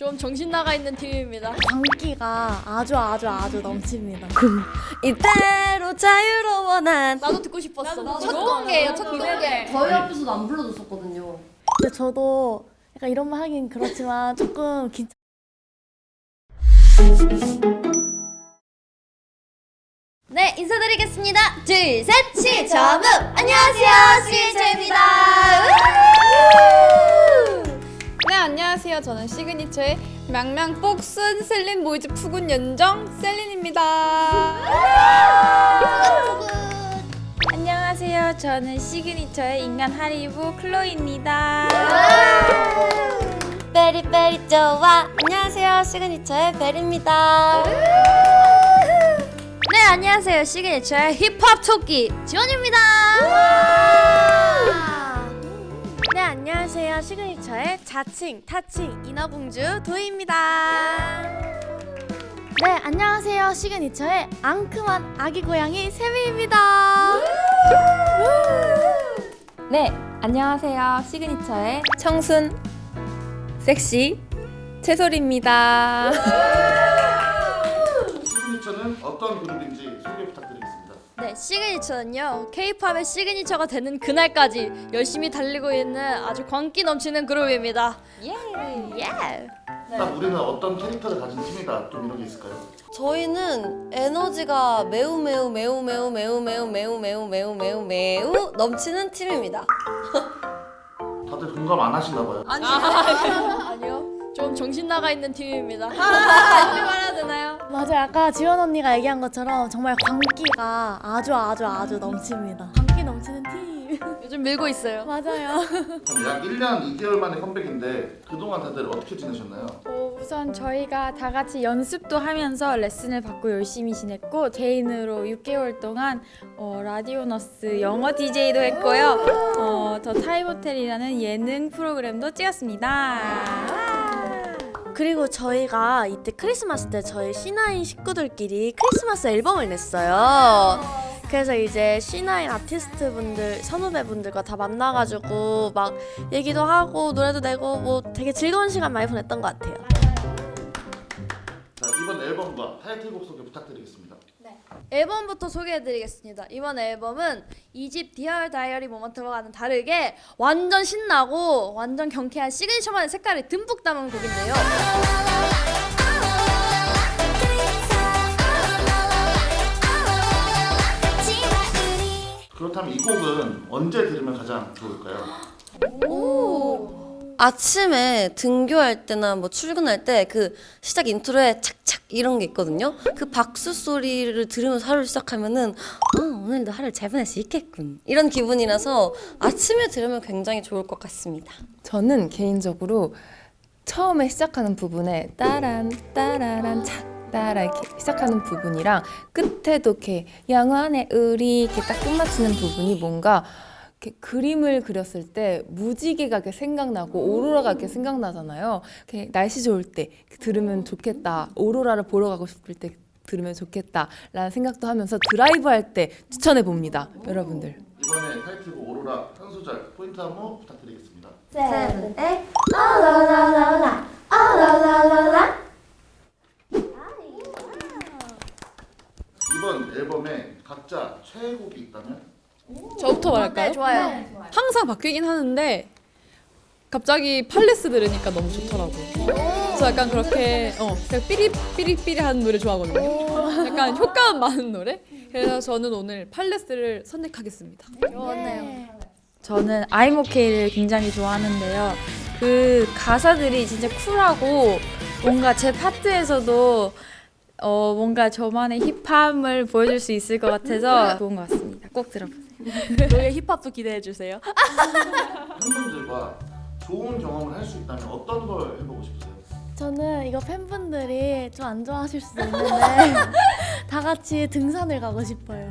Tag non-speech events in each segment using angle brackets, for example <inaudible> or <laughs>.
좀 정신 나가 있는 팀입니다. 광기가 아주 아주 아주 넘칩니다. 이대로 자유로워 난. 나도 듣고 싶었어. 나도 첫 공개예요, 첫 공개. 저희 앞에서도 안 불러줬었거든요. 근데 저도 약간 이런 말 하긴 그렇지만 조금 긴. 네, 인사드리겠습니다. 둘, 셋, 시점음! 안녕하세요, 시제입니다. 안녕하세요. 저는 시그니처의 명명 복순 셀린 보이즈 푸근 연정 셀린입니다. 안녕하세요. 저는 시그니처의 인간 하리보 클로이입니다. 베리 베리 좋아. 안녕하세요. 시그니처의 베리입니다. 네, 안녕하세요. 시그니처의 힙합 토끼 지원입니다. 네, 안녕하세요. 시그니처의 자칭, 타칭, 인어공주 도희입니다. 네, 안녕하세요. 시그니처의 앙큼한 아기 고양이 세미입니다. 네 안녕하세요. 시그니처의 청순 섹시 채솔입니다. 시그니처는 어떤 그룹인지 소개. 네, 시그니처는요. K-팝의 시그니처가 되는 그날까지 열심히 달리고 있는 아주 광기 넘치는 그룹입니다. 예. 예. 딱 우리는 어떤 캐릭터를 가진 팀이다 좀 이런 게 있을까요? 저희는 에너지가 매우 매우 매우 매우 매우 매우 매우 매우 매우 매우 매우 넘치는 팀입니다. 다들 공감 안 하시나 봐요. 아니요. 좀 정신 나가 있는 팀입니다. 맞아요. 아까 지원 언니가 얘기한 것처럼 정말 광기가 아주 아주 아주 넘칩니다. 광기 넘치는 팀. <laughs> 요즘 밀고 있어요. 맞아요. 그럼 약 1년 2개월 만에 컴백인데 그동안 다들 어떻게 지내셨나요? 어, 우선 저희가 다 같이 연습도 하면서 레슨을 받고 열심히 지냈고 개인으로 6개월 동안 어, 라디오너스 영어 DJ도 했고요. 어, 더 타임 호텔이라는 예능 프로그램도 찍었습니다. 그리고 저희가 이때 크리스마스 때 저희 C9 식구들끼리 크리스마스 앨범을 냈어요. 그래서 이제 C9 아티스트 분들, 선후배 분들과 다 만나가지고 막 얘기도 하고 노래도 내고 뭐 되게 즐거운 시간 많이 보냈던 것 같아요. 자 이번 앨범과 타이틀곡 소개 부탁드리겠습니다. 앨범부터 소개해드리겠습니다. 이번 앨범은 이집 디얼 다이어리 모먼트와는 다르게 완전 신나고 완전 경쾌한 시그니처만의 색깔을 듬뿍 담은 곡인데요. 그렇다면 이 곡은 언제 들으면 가장 좋을까요? 아침에 등교할 때나 뭐 출근할 때 그 시작 인트로에 착착 이런 게 있거든요. 그 박수 소리를 들으면서 하루를 시작하면은 아, 오늘도 하루를 잘 보낼 수 있겠군. 이런 기분이라서 아침에 들으면 굉장히 좋을 것 같습니다. 저는 개인적으로 처음에 시작하는 부분에 따란 따라란 착 따라 이렇게 시작하는 부분이랑 끝에도 이렇게 영원의 우리 이렇게 딱 끝마치는 부분이 뭔가 이렇게 그림을 그렸을 때 무지개가 이렇게 생각나고 오로라가 이렇게 생각나잖아요. 이렇게 날씨 좋을 때 들으면 좋겠다. 오로라를 보러 가고 싶을 때 들으면 좋겠다라는 생각도 하면서 드라이브 할 때 추천해 봅니다, 여러분들. 이번에 타이틀곡 오로라 한 소절 포인트 안무 부탁드리겠습니다. 이번 앨범에 각자 최애곡이 있다면? 저부터 말할까요? 네, 좋아요. 항상 바뀌긴 하는데 갑자기 팔레스 들으니까 너무 좋더라고요. 저 약간 그렇게 어, 그냥 삐리삐리삐리한 노래 좋아하거든요. 약간 효과음 많은 노래. 그래서 저는 오늘 팔레스를 선택하겠습니다. 좋네요. 저는 아이모케이를 굉장히 좋아하는데요. 그 가사들이 진짜 쿨하고 뭔가 제 파트에서도 어 뭔가 저만의 힙함을 보여줄 수 있을 것 같아서 좋은 것 같습니다. 꼭 들어보세요. <laughs> 노예 힙합도 기대해 주세요. 팬분들과 좋은 경험을 할 수 있다면 어떤 걸 해보고 싶으세요? 저는 이거 팬분들이 좀 안 좋아하실 수도 있는데 <laughs> 다 같이 등산을 가고 싶어요.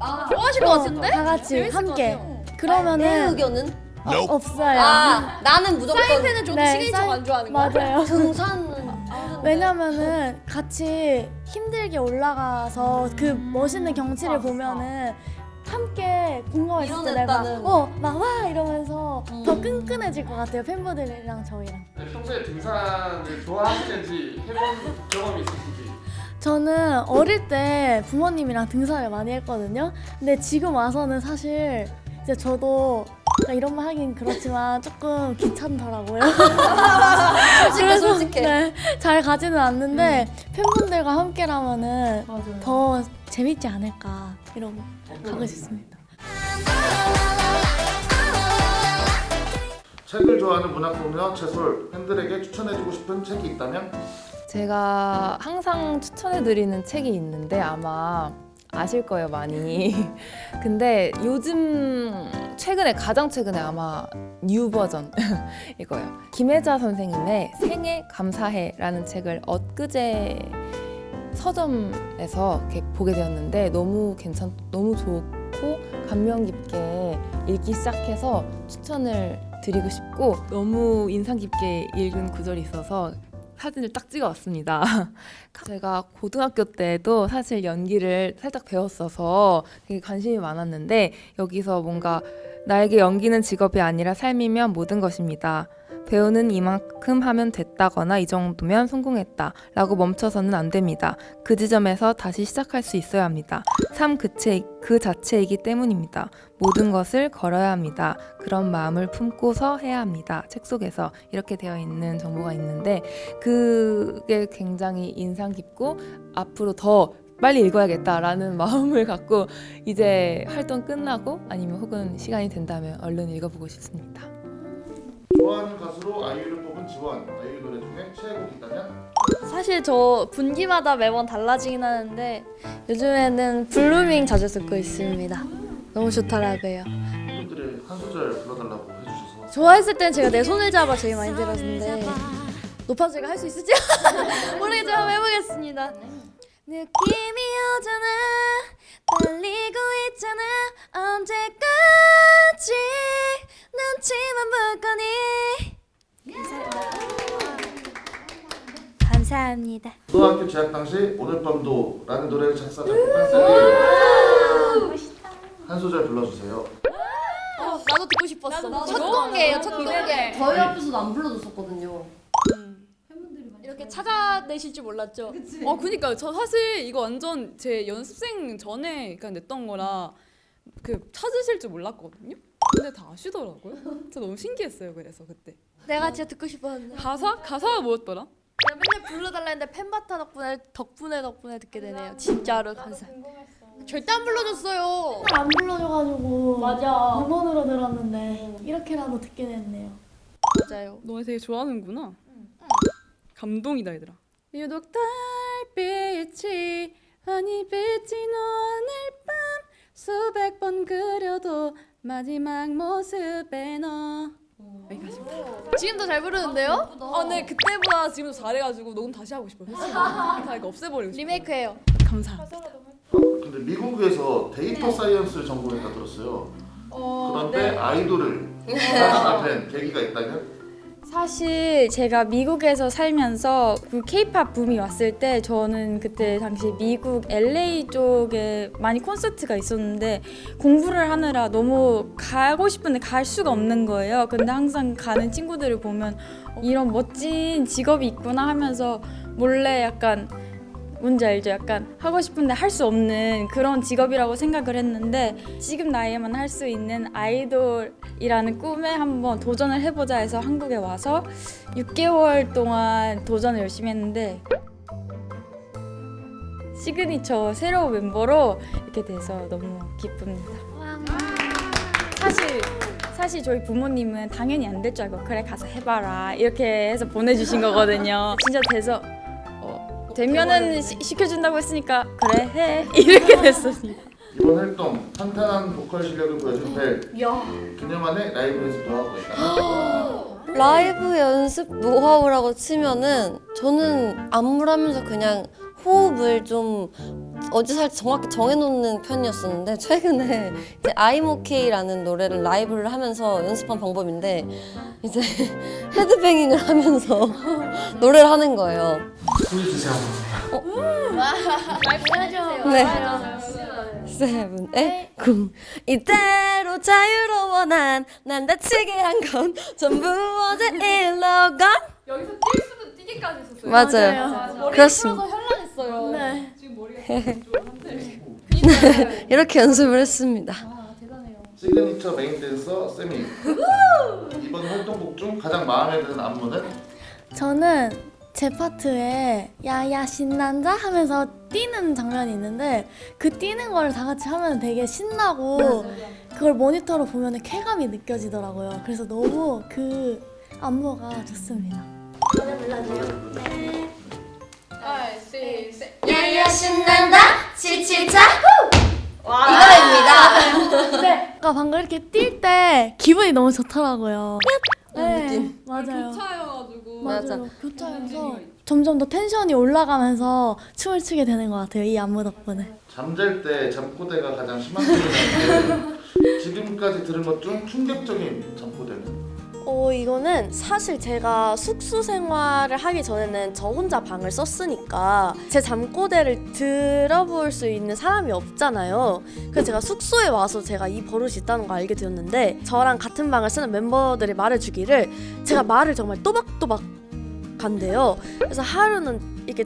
아, 좋아하실 것 같은데? 다 같이 재밌을 것 함께. 같아요. 내 그러면은 의견은 어, 없어요. 아 나는 무조건 사인펜은 저도 네, 시그니처 사인- 안 좋아하는 거야. 맞아요. 등산은 <laughs> 왜냐면은 같이 힘들게 올라가서 그 멋있는 경치를 보면은 함께 공감했을 때 내가 일어났다는. 어막 와 이러면서 더 끈끈해질 것 같아요 팬분들이랑 저희랑. 평소에 등산을 좋아하시는지 해본 경험이 있으신지 저는 어릴 때 부모님이랑 등산을 많이 했거든요. 근데 지금 와서는 사실 이제 저도 이런 말 하긴 그렇지만 조금 귀찮더라고요. <laughs> 솔직해 솔직해. 네, 잘 가지는 않는데 팬분들과 함께라면은 더 재밌지 않을까 이러고 가고 싶습니다. 책을 좋아하는 문학소녀 채솔 팬들에게 추천해주고 싶은 책이 있다면 제가 항상 추천해드리는 책이 있는데 아마 아실 거예요 많이. <laughs> 근데 요즘 최근에 가장 최근에 아마 뉴 버전 <laughs> 이거요. 김혜자 선생님의 생애 감사해라는 책을 엊그제 서점에서 이렇게 보게 되었는데 너무 괜찮, 너무 좋고 감명 깊게 읽기 시작해서 추천을 드리고 싶고 너무 인상 깊게 읽은 구절이 있어서 사진을 딱 찍어왔습니다. <laughs> 제가 고등학교 때도 사실 연기를 살짝 배웠어서 되게 관심이 많았는데 여기서 뭔가 나에게 연기는 직업이 아니라 삶이면 모든 것입니다. 배우는 이만큼 하면 됐다거나 이 정도면 성공했다 라고 멈춰서는 안 됩니다. 그 지점에서 다시 시작할 수 있어야 합니다. 삶 그, 체, 그 자체이기 때문입니다. 모든 것을 걸어야 합니다. 그런 마음을 품고서 해야 합니다. 책 속에서 이렇게 되어 있는 정보가 있는데 그게 굉장히 인상 깊고 앞으로 더 빨리 읽어야겠다라는 <laughs> 마음을 갖고 이제 활동 끝나고 아니면 혹은 시간이 된다면 얼른 읽어보고 싶습니다. 좋아하는 가수로 아이유를 뽑은 지원 아이유 노래 중에 최애곡이 있다면 사실 저 분기마다 매번 달라지긴 하는데 요즘에는 블루밍 자주 듣고 있습니다. 너무 좋더라고요. 팬분들이 한 소절 불러달라고 해주셔서 좋아했을 땐 제가 내 손을 잡아 제일 많이 들었는데 높아서 제가 할 수 있을지 <laughs> 모르겠지만 한번 해보겠습니다. 느낌이 오잖아 떨리고 있잖아 언제까지 눈치만 볼 거니 감사합니다. 고등학교 재학 당시 오늘 밤도 라는 노래를 작사 작곡한 셀리 한 소절 불러주세요 어, 나도 듣고 싶었어. 첫 공개예요, 첫 공개. 저희 앞에서도 안 불러줬었거든요. 이렇게 찾아내실 줄 몰랐죠. 어, 그니까요. 저 사실 이거 완전 제 연습생 전에 그냥 냈던 거라 그 찾으실 줄 몰랐거든요. 근데 다 아시더라고요. 저 너무 신기했어요. 그래서 그때 내가 진짜 듣고 싶었는데. 가사 가사가 뭐였더라? 내가 맨날 불러달라 했는데 팬바타 덕분에 덕분에 덕분에 듣게 되네요. 진짜로 감사. 절대 안 불러줬어요. 안 불러줘가지고 맞아. 음원으로 들었는데 이렇게라도 듣게 됐네요. 맞아요. 너네 되게 좋아하는구나. 감동이다 얘들아. 유독 달빛이 많이 비친 오늘 밤 수백 번 그려도 마지막 모습에 너. 여기까지입니다. 지금도 잘 부르는데요? 아, 네 그때보다 지금 더 잘해가지고 녹음 다시 하고 싶어요. <laughs> 다 이거 없애버리고 싶어요. 리메이크해요. 감사합니다. 어, 근데 미국에서 데이터 사이언스를 전공했다 들었어요 그런데 아이돌을 시작한 계기가 있다면 사실 제가 미국에서 살면서 그 케이팝 붐이 왔을 때 저는 그때 당시 미국 LA 쪽에 많이 콘서트가 있었는데 공부를 하느라 너무 가고 싶은데 갈 수가 없는 거예요. 근데 항상 가는 친구들을 보면 이런 멋진 직업이 있구나 하면서 몰래 약간 뭔지 알죠? 약간 하고 싶은데 할 수 없는 그런 직업이라고 생각을 했는데 지금 나이에만 할 수 있는 아이돌이라는 꿈에 한번 도전을 해보자 해서 한국에 와서 6개월 동안 도전을 열심히 했는데 시그니처 새로운 멤버로 이렇게 돼서 너무 기쁩니다. 사실 사실 저희 부모님은 당연히 안 될 줄 알고 그래 가서 해봐라 이렇게 해서 보내주신 거거든요. 진짜 돼서 어, 되면은 시, 시켜준다고 했으니까 그래 해. <laughs> 이렇게 됐습니다. 이번 활동 탄탄한 보컬 실력을 보여준 벨 기념안에 라이브 연습도 하고 있다. <gasps> 라이브 연습 노하우라고 치면은 저는 안무하면서 그냥 호흡을 좀 어디서 정확히 정해놓는 편이었었는데 최근에 이제 I'm OK라는 노래를 라이브를 하면서 연습한 방법인데 이제 <laughs> 헤드뱅잉을 하면서 <laughs> 노래를 하는 거예요. 보여주세요. 네. 세븐 에궁 이대로 자유로워 난 난 다치게 한 건 전부 어제 <laughs> 일러건 여기서 뛸 수도 뛰기까지 했었어요. 맞아요. 그렇습니다. <laughs> 이렇게 연습을 했습니다. 시그니처 메인 댄서 세미. 이번 활동곡 중 가장 마음에 드는 안무는 저는 제 파트에 야야 신난다 하면서 뛰는 장면이 있는데 그 뛰는 걸다 같이 하면 되게 신나고 그걸 모니터로 보면 쾌감이 느껴지더라고요. 그래서 너무 그 안무가 좋습니다. 야야 신난다 치치차 이거입니다. 네. 아까 방금 이렇게 뛸 때 기분이 너무 좋더라고요. 네. 맞아요. 차여가지고. 맞아. 교차해서 점점 더 텐션이 올라가면서 춤을 추게 되는 것 같아요. 이 안무 덕분에. 잠잘 때 잠꼬대가 가장 심한 소리인데 지금까지 들은 것 중 충격적인 잠꼬대는 어 이거는 사실 제가 숙소 생활을 하기 전에는 저 혼자 방을 썼으니까 제 잠꼬대를 들어볼 수 있는 사람이 없잖아요. 그래서 제가 숙소에 와서 제가 이 버릇이 있다는 걸 알게 되었는데 저랑 같은 방을 쓰는 멤버들이 말해주기를 제가 말을 정말 또박또박 간대요. 그래서 하루는 이렇게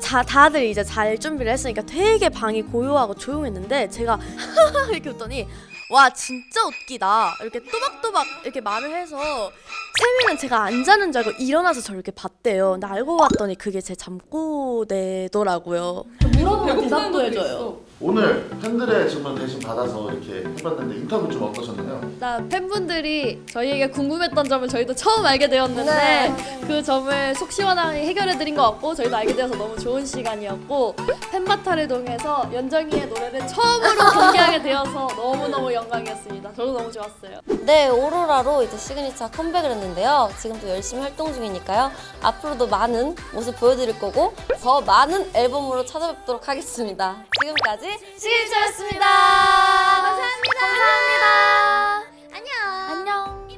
자 다들 이제 잘 준비를 했으니까 되게 방이 고요하고 조용했는데 제가 <laughs> 이렇게 웃더니 와 진짜 웃기다. 이렇게 또박또박 이렇게 말을 해서 세미는 제가 안 자는 줄 알고 일어나서 저를 이렇게 봤대요. 근데 알고 봤더니 그게 제 잠꼬대더라고요. 물어보면 대답도 해줘요. 오늘 팬들의 질문 대신 받아서 이렇게 해봤는데 인터뷰 좀 어떠셨나요? 나 팬분들이 저희에게 궁금했던 점을 저희도 처음 알게 되었는데 네. 그 점을 속 시원하게 해결해 드린 것 같고 저희도 알게 되어서 너무 좋은 시간이었고 팬바타를 통해서 연정이의 노래를 처음으로 <laughs> 공개하게 되어서 너무너무 영광이었습니다. 저도 너무 좋았어요. 네, 오로라로 이제 시그니처 컴백을 했는데요. 지금도 열심히 활동 중이니까요. 앞으로도 많은 모습 보여드릴 거고 더 많은 앨범으로 찾아뵙도록 하겠습니다. 지금까지 시그니처였습니다. 감사합니다. 안녕. 안녕